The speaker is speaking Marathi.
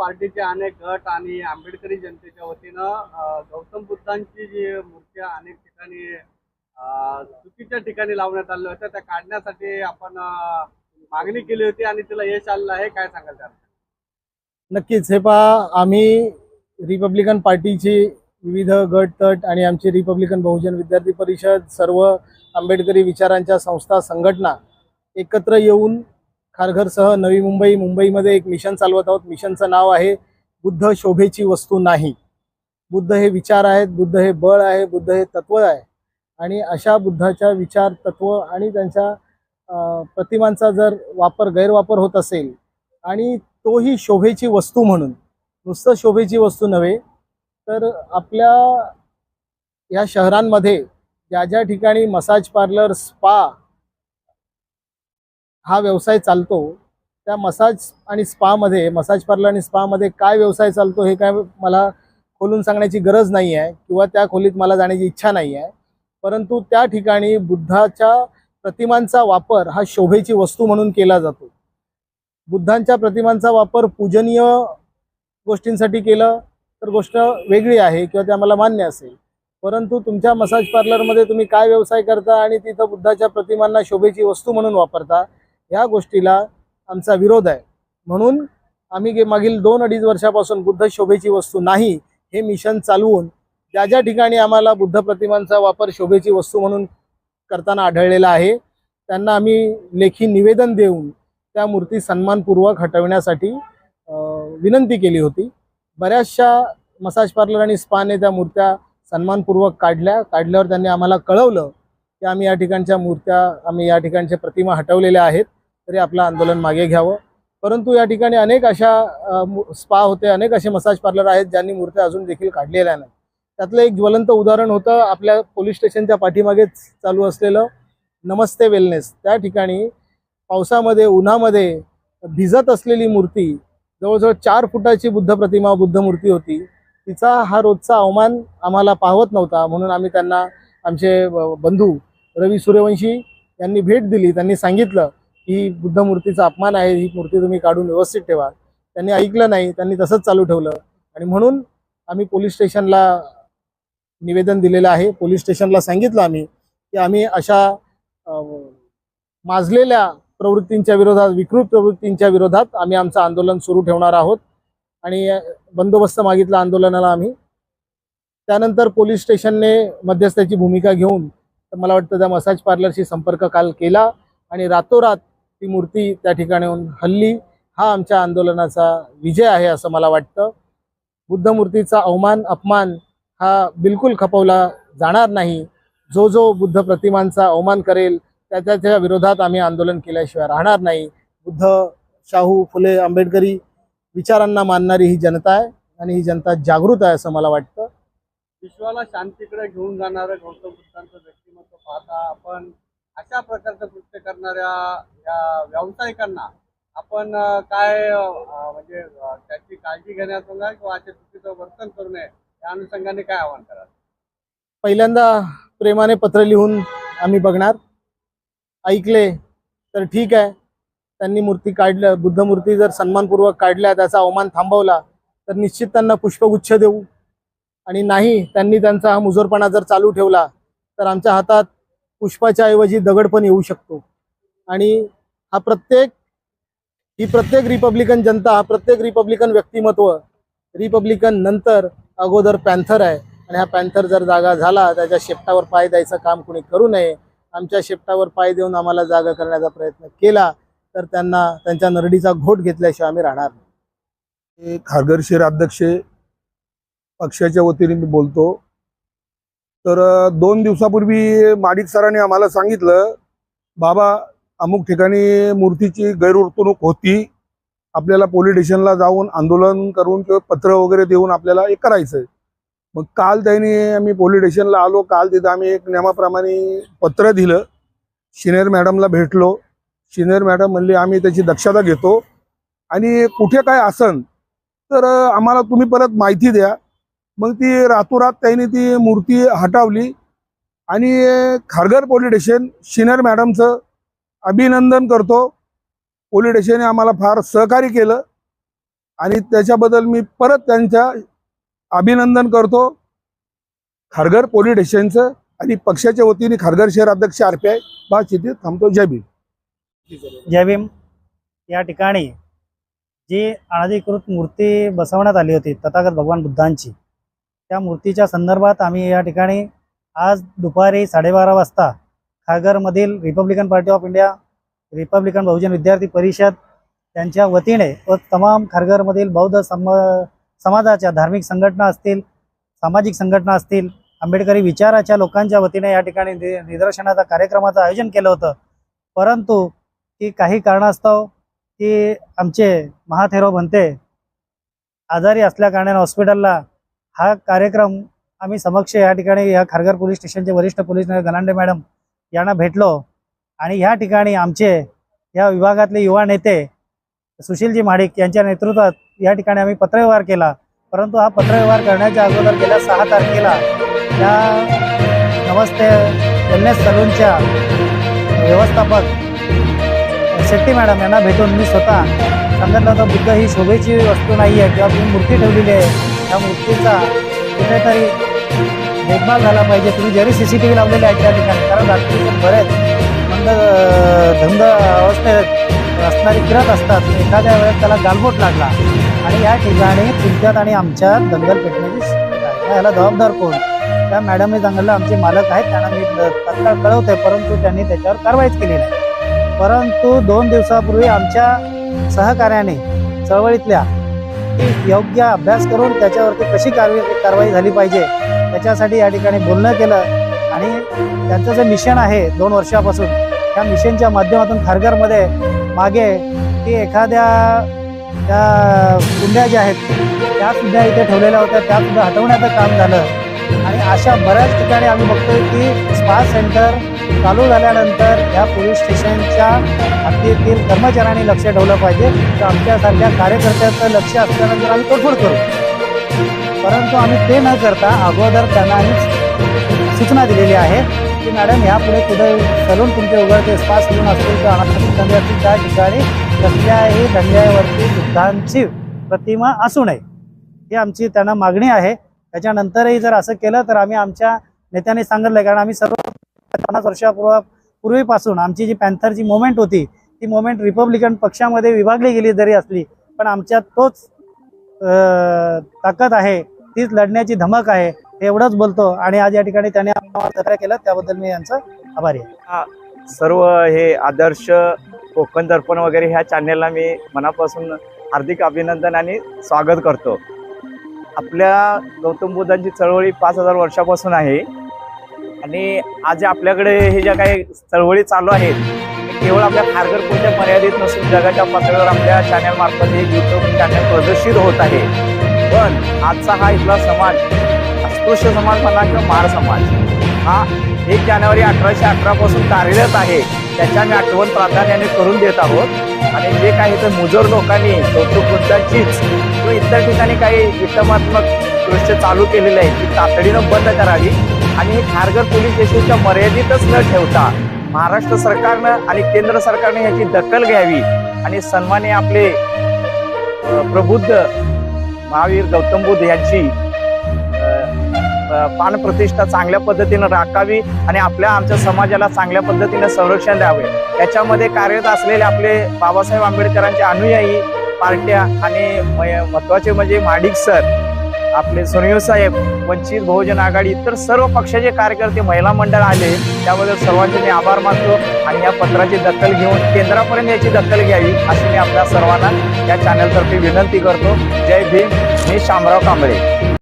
पार्टीचे अनेक गट आणि आंबेडकरी जनतेच्या वतीनं गौतम बुद्धांची जी मूर्त्या अनेक ठिकाणी चुकीच्या ठिकाणी लावण्यात आल्या होत्या त्या काढण्यासाठी आपण मागणी केली होती आणि तिला यश आलेलं आहे. काय सांगाल त्याला नक्कीच. हे पहा आम्ही रिपब्लिकन पार्टीची विविध गट तट आणि आमची रिपब्लिकन बहुजन विद्यार्थी परिषद सर्व आंबेडकरी विचारांच्या संस्था संघटना एकत्र येऊन खारघरसह नवी मुंबई मुंबईमध्ये एक मिशन चालवत आहोत. मिशनचं नाव आहे बुद्ध शोभेची वस्तू नाही. बुद्ध हे विचार आहेत बुद्ध हे बळ आहे बुद्ध हे तत्व आहे. आणि अशा बुद्धाच्या विचार तत्व आणि त्यांच्या प्रतिमांचा जर वापर गैरवापर होत असेल आणि तोही शोभेची वस्तू म्हणून नुसतं शोभेची वस्तू नव्हे तर आपल्या या शहरांमध्ये ज्या ज्या ठिकाणी मसाज पार्लर स्पा हा व्यवसाय चालतो त्या मसाज आणि स्पामध्ये मसाज पार्लर आणि स्पामध्ये काय व्यवसाय चालतो हे काय मला खोलून सांगण्याची गरज नाही आहे किंवा त्या खोलीत मला जाण्याची इच्छा नाही आहे. परंतु त्या ठिकाणी बुद्धाच्या प्रतिमांचा वापर हा शोभेची वस्तू म्हणून केला जातो. बुद्धांच्या प्रतिमांचा वापर पूजनीय गोष्टींसाठी केलं तर गोष्ट वेगळी आहे किंवा ते आम्हाला मान्य असेल. परंतु तुमच्या मसाज पार्लरमध्ये तुम्ही काय व्यवसाय करता आणि तिथं बुद्धाच्या प्रतिमांना शोभेची वस्तू म्हणून वापरता या गोष्टीला आमचा विरोध आहे. म्हणून आम्ही मागील दोन अडीच वर्षापासून बुद्ध शोभेची वस्तू नाही हे मिशन चालवून ज्या ज्या ठिकाणी आम्हाला बुद्ध प्रतिमांचा वापर शोभेची वस्तू म्हणून करताना आढळलेला आहे त्यांना आम्ही लेखी निवेदन देऊन त्या मूर्ती सन्मानपूर्वक हटवण्यासाठी विनंती केली होती. बऱ्याचशा मसाज पार्लर आणि स्पाने त्या मूर्त्या सन्मानपूर्वक काढल्या. काढल्यावर त्यांनी आम्हाला कळवलं की आम्ही या ठिकाणच्या मूर्त्या आम्ही या ठिकाणच्या प्रतिमा हटवलेल्या आहेत. तरी आपलं आंदोलन मागे घ्यावं. परंतु या ठिकाणी अनेक अशा स्पा होते अनेक असे मसाज पार्लर आहेत ज्यांनी मूर्त्या अजून देखील काढलेल्या नाही त्यातलं एक ज्वलंत उदाहरण होतं आपल्या पोलीस स्टेशनच्या पाठीमागेच चालू असलेलं नमस्ते वेलनेस. त्या ठिकाणी पावसामध्ये उन्हामध्ये भिजत असलेली मूर्ती जवळजवळ चार फुटाची बुद्ध प्रतिमा बुद्ध मूर्ती होती. तिचा हा रोजचा अवमान आम्हाला पाहवत नव्हता. म्हणून आम्ही त्यांना आमचे बंधू रवी सूर्यवंशी यांनी भेट दिली. त्यांनी सांगितलं ही बुद्ध मूर्तीचा अपमान आहे ही मूर्ती तुम्ही काढून व्यवस्थित ठेवा. त्यांनी ऐकलं नाही त्यांनी तसंच चालू ठेवलं. आणि म्हणून आम्ही पोलीस स्टेशनला निवेदन दिलेलं आहे. पोलीस स्टेशनला सांगितलं आम्ही की आम्ही अशा माजलेल्या प्रवृत्तींच्या विरोधात विकृत प्रवृत्तींच्या विरोधात आम्ही आमचं आंदोलन सुरू ठेवणार आहोत. आणि बंदोबस्त मागितला आंदोलनाला आम्ही. त्यानंतर पोलीस स्टेशनने मध्यस्थाची भूमिका घेऊन तर मला वाटतं त्या मसाज पार्लरशी संपर्क काल केला. आणि रातोरात ती मूर्ती त्या ठिकाणी हल्ली हा आमच्या आंदोलनाचा विजय आहे असं मला वाटतं. बुद्ध मूर्तीचा अवमान अपमान हा बिलकुल खपवला जाणार नाही. जो जो बुद्ध प्रतिमांचा अवमान करेल त्या त्याच्या विरोधात आम्ही आंदोलन केल्याशिवाय राहणार नाही. बुद्ध शाहू फुले आंबेडकरी विचारांना मानणारी ही जनता आहे आणि ही जनता जागृत आहे असं मला वाटतं. विश्वाला शांतीकडे घेऊन जाणारं गौतम बुद्धांचं व्यक्तिमत्व पाहता आपण अशा प्रकारचं कृत्य करणाऱ्या या व्यावसायिकांना आपण काय म्हणजे त्याची काळजी घेण्यात नाही किंवा असे चुकीचं वर्तन करू नये या अनुषंगाने काय आवाहन कराल? पहिल्यांदा प्रेमाने पत्र लिहून आम्ही बघणार. ऐकले तर ठीक आहे. त्यांनी मूर्ती काढल्या बुद्ध मूर्ती जर सन्मानपूर्वक काढल्या त्याचा अवमान थांबवला तर निश्चित त्यांना पुष्पगुच्छ देऊ. आणि नाही त्यांनी त्यांचा हा मुजोरपणा जर चालू ठेवला तर आमच्या हातात पुष्पाच्या ऐवजी दगड पण येऊ शकतो. आणि हा प्रत्येक ही प्रत्येक रिपब्लिकन जनता हा प्रत्येक रिपब्लिकन व्यक्तिमत्व रिपब्लिकन नंतर अगोदर पॅन्थर आहे. आणि हा पॅन्थर जर जागा झाला त्याच्या शेपटावर पाय द्यायचं काम कुणी करू नये आमच्या शेपटावर पाय देऊन आम्हाला जागा करण्याचा प्रयत्न केला तर त्यांना त्यांच्या नरडीचा घोट घेतल्याशिवाय आम्ही राहणार नाही. हे खारघर शहर अध्यक्ष पक्षाच्या वतीने मी बोलतो. तर दोन दिवसापूर्वी माडिक सरांनी आम्हाला सांगितलं बाबा अमुक ठिकाणी मूर्तीची गैरवर्तणूक होती. आपल्याला पोलीस स्टेशनला जाऊन आंदोलन करून किंवा पत्र वगैरे देऊन आपल्याला हे करायचंय. मग काल त्यांनी आम्ही पोलीस स्टेशनला आलो. काल तिथं आम्ही एक नियमाप्रमाणे पत्र दिलं. सिनियर मॅडमला भेटलो. सिनियर मॅडम म्हणले आम्ही त्याची दक्षता घेतो. आणि कुठे काय असन तर आम्हाला तुम्ही परत माहिती द्या. मग ती रातोरात त्यांनी ती मूर्ती हटवली. आणि खारघर पोलीस स्टेशन सिनियर मॅडमचं अभिनंदन करतो. पोलीस स्टेशनने आम्हाला फार सहकार्य केलं. आणि त्याच्याबद्दल मी परत त्यांच्या अभिनंदन करतो. खारघर पोलीस स्टेशनचं आणि पक्षाच्या वतीने खारघर शहर अध्यक्ष आर पी आय बा तिथे थांबतो. जय भीम. जय भीम. या ठिकाणी जी अनधिकृत मूर्ती बसवण्यात आली होती तथागत भगवान बुद्धांची त्या मूर्तीच्या संदर्भात आम्ही या ठिकाणी आज दुपारी साडेबारा वाजता खारघरमधील Republican Party of India Republican Bahujan Vidyarthi Parishad त्यांच्या वतीने व तमाम खारघरमधील बौद्ध सम समाजाच्या धार्मिक संघटना असतील सामाजिक संघटना असतील आंबेडकरी विचाराच्या लोकांच्या वतीने या ठिकाणी निदर्शनाचा कार्यक्रमाचं आयोजन केलं होतं. परंतु की काही कारणास्तव की आमचे महाथेरो बनते आजारी असल्या कारणाने हॉस्पिटलला हा कार्यक्रम आम्ही समक्ष या ठिकाणी या खारघर पोलीस स्टेशनचे वरिष्ठ पोलीस गलांडे मॅडम यांना भेटलो. आणि ह्या ठिकाणी आमचे या विभागातले युवा नेते सुशीलजी महाडिक यांच्या नेतृत्वात या ठिकाणी आम्ही पत्रव्यवहार केला. परंतु हा पत्रव्यवहार करण्याच्या अगोदर गेल्या सहा तारखेला या नमस्ते वेलनेस सलूनच्या व्यवस्थापक शेट्टी मॅडम यांना भेटून मी स्वतः सांगितलं होतं बुद्ध ही शोभेची वस्तू नाही आहे किंवा तुम्ही मूर्ती ठेवलेली आहे. त्या मूर्तीचा कुठेतरी देखभाल झाला पाहिजे. तुम्ही जरी सी सी टी व्ही लावलेले आहेत त्या ठिकाणी कारण रात्री बरेच मंद धंद अवस्थेत असणारी फिरत असतात. एखाद्या वेळेस त्याला गालबोट लागला. आणि या ठिकाणी तुमच्यात आणि आमच्या दंगल पेटण्याची याला जबाबदार कोण? त्या मॅडमने सांगितलं आमचे मालक आहेत त्यांना मी तत्काळ कळवते परंतु त्यांनी त्याच्यावर कारवाईच केली नाही. परंतु दोन दिवसापूर्वी आमच्या सहकार्याने चळवळीतल्या त्याच्यावरती योग्य अभ्यास करून त्याच्यावरती कशी कारवाई कारवाई झाली पाहिजे त्याच्यासाठी या ठिकाणी बोलणं केलं. आणि त्यांचं जे मिशन आहे दोन वर्षापासून त्या मिशनच्या माध्यमातून खारघरमध्ये मागे की एखाद्या त्या कुंड्या ज्या आहेत त्या सुद्धा इथे ठेवलेल्या होत्या त्या सुद्धा हटवण्याचं काम झालं. आणि अशा बऱ्याच ठिकाणी आम्ही बघतोय की स्पा सेंटर चालू झाल्यानंतर या पोलीस स्टेशनच्या हद्दीतील कर्मचाऱ्यांनी लक्ष ठेवलं पाहिजे. तर आमच्यासारख्या कार्यकर्त्याचं लक्ष असल्यानंतर आम्ही तोडफोड करू. परंतु आम्ही ते न करता अगोदर त्यांना आम्ही सूचना दिलेली आहे की मॅडम यापुढे कुठे सलून तुमचे उघडते स्पास सलून असतील किंवा अनाथालय धंदे असतील त्या ठिकाणी कसल्याही धंद्यावरती बुद्धांची प्रतिमा असू नये. ही आमची त्यांना मागणी आहे. त्याच्यानंतरही जर असं केलं तर आम्ही आमच्या नेत्यांनी सांगितलं कारण आम्ही सर्व पन्नास वर्षापूर्वा पूर्वीपासून आमची जी पॅन्थरची मोमेंट होती ती मोमेंट रिपब्लिकन पक्षामध्ये विभागली गेली जरी असली पण आमच्यात तोच ताकद आहे तीच लढण्याची धमक आहे एवढंच बोलतो. आणि आज या ठिकाणी त्याने सहकार्य केलं त्याबद्दल मी यांचं आभारी आहे. सर्व हे आदर्श कोकण दर्पण वगैरे ह्या चॅनेलला मी मनापासून हार्दिक अभिनंदन आणि स्वागत करतो. आपल्या गौतम बुद्धांची चळवळी पाच हजार वर्षापासून आहे. आणि आज आपल्याकडे हे ज्या काही चळवळी चालू आहेत केवळ आपल्या कोणत्या मर्यादित नसून जगाच्या पातळीवर आपल्या चॅनल मार्फत हे युट्यूब चॅनल प्रदर्शित होत आहे. पण आजचा हा इथला समाज अस्पृश्य समाज म्हणा किंवा महार समाज हा एक जानेवारी अठराशे अठरा पासून कार्यरत आहे. त्याच्या आम्ही आठवण प्राधान्याने करून देत आहोत. आणि जे काही तर मुजोर लोकांनी गौतम किंवा इतर ठिकाणी काही विषमात्मक दृश्य चालू केलेलं आहे ती तातडीनं बंद करावी. आणि हे खारघर पोलीस स्टेशनच्या मर्यादितच न ठेवता महाराष्ट्र सरकारनं आणि केंद्र सरकारने याची दखल घ्यावी आणि सन्माने आपले प्रबुद्ध महावीर गौतम बुद्ध यांची पानप्रतिष्ठा चांगल्या पद्धतीनं राखावी आणि आपल्या आमच्या समाजाला चांगल्या पद्धतीनं संरक्षण द्यावे. याच्यामध्ये कार्यरत असलेले आपले बाबासाहेब आंबेडकरांचे अनुयायी पार्ट्या आणि म- महत्त्वाचे म्हणजे माडिक सर आपले सुनील साहेब वंचित बहुजन आघाडी इतर सर्व पक्षाचे कार्यकर्ते महिला मंडळ आले. त्याबद्दल सर्वांचे मी आभार मानतो आणि या पत्राची दखल घेऊन केंद्रापर्यंत याची दखल घ्यावी अशी मी आपल्या सर्वांना या चॅनलतर्फे विनंती करतो. जय भीम मी शामराव कांबळे.